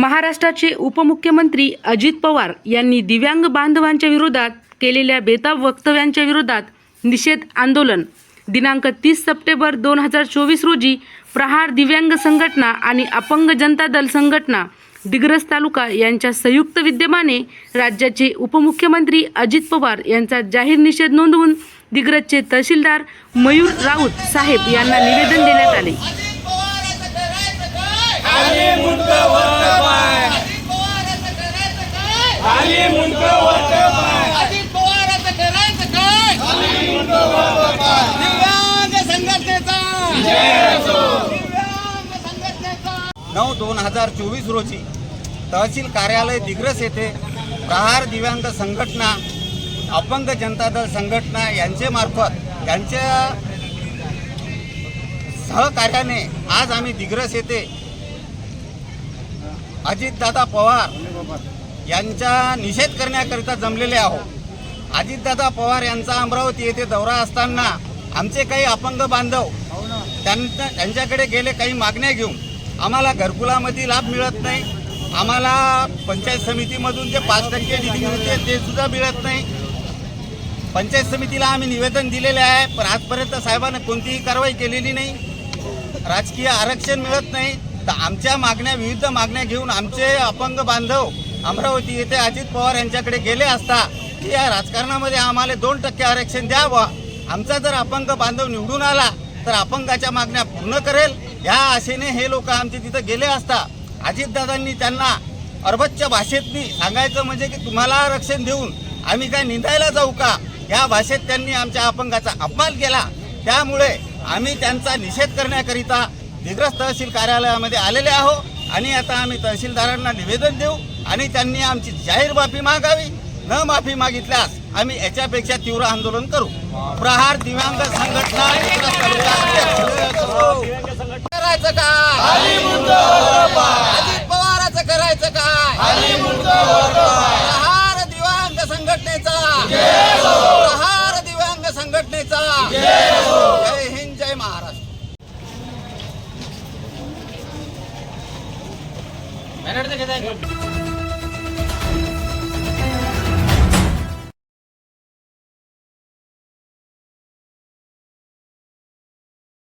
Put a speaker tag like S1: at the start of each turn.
S1: महाराष्ट्राचे उपमुख्यमंत्री अजित पवार यांनी दिव्यांग बांधवांच्या विरोधात केलेल्या बेताब वक्तव्यांच्या विरोधात निषेध आंदोलन. दिनांक तीस सप्टेंबर दोन हजार चोवीस रोजी प्रहार दिव्यांग संघटना आणि अपंग जनता दल संघटना दिग्रस तालुका यांच्या संयुक्त विद्यमाने राज्याचे उपमुख्यमंत्री अजित पवार यांचा जाहीर निषेध नोंदवून दिग्रसचे तहसीलदार मयूर राऊत साहेब यांना निवेदन देण्यात आले.
S2: नऊ दोन हजार चोवीस रोजी तहसील कार्यालय दिग्रस येथे प्रहार दिव्यांग संघटना अपंग जनता दल संघटना यांचे मार्फत यांच्या सहकार्याने आज आम्ही दिग्रस येथे अजितदादा पवार यांचा निषेध करण्याकरिता जमलेले आहोत. अजितदादा पवार यांचा अमरावती येथे दौरा असताना आमचे काही अपंग बांधव त्यांना त्यांच्याकडे गेले काही मागण्या घेऊन आम्हाला घरकुलामध्ये लाभ मिळत नाही. आम्हाला पंचायत समितीमधून जे पाच टक्के निधी मिळते ते सुद्धा मिळत नाही. पंचायत समितीला आम्ही निवेदन दिलेले आहे पण आजपर्यंत साहेबांना कोणतीही कारवाई केलेली नाही. राजकीय आरक्षण मिळत नाही. तर आमच्या मागण्या विविध मागण्या घेऊन आमचे अपंग बांधव अमरावती येथे अजित पवार यांच्याकडे गेले असता की या राजकारणामध्ये आम्हाला दोन टक्के आरक्षण द्यावं. आमचा जर अपंग बांधव निवडून आला तर अपंगाच्या मागण्या पूर्ण करेल. या आशेने हे लोक आमचे तिथं गेले असता अजितदादांनी त्यांना अर्बतच्या भाषेतनी सांगायचं म्हणजे की तुम्हाला आरक्षण देऊन आम्ही काय निंदायला जाऊ का? या भाषेत त्यांनी आमच्या अपंगाचा अपमान केला. त्यामुळे आम्ही त्यांचा निषेध करण्याकरिता दिग्रस तहसील कार्यालयामध्ये आलेले आहो आणि आता आम्ही तहसीलदारांना निवेदन देऊ आणि त्यांनी आमची जाहीर माफी मागावी. न माफी मागितल्यास आम्ही याच्यापेक्षा तीव्र आंदोलन करू. प्रहार दिव्यांग संघटना दिग्रस तालुका अध्यक्ष.
S3: करायचं काय अजित पवाराचं करायचं काय प्रहार दिव्यांग संघटनेचा प्रहार दिव्यांग संघटनेचा. जय हिंद जय महाराष्ट्र.
S4: घेताय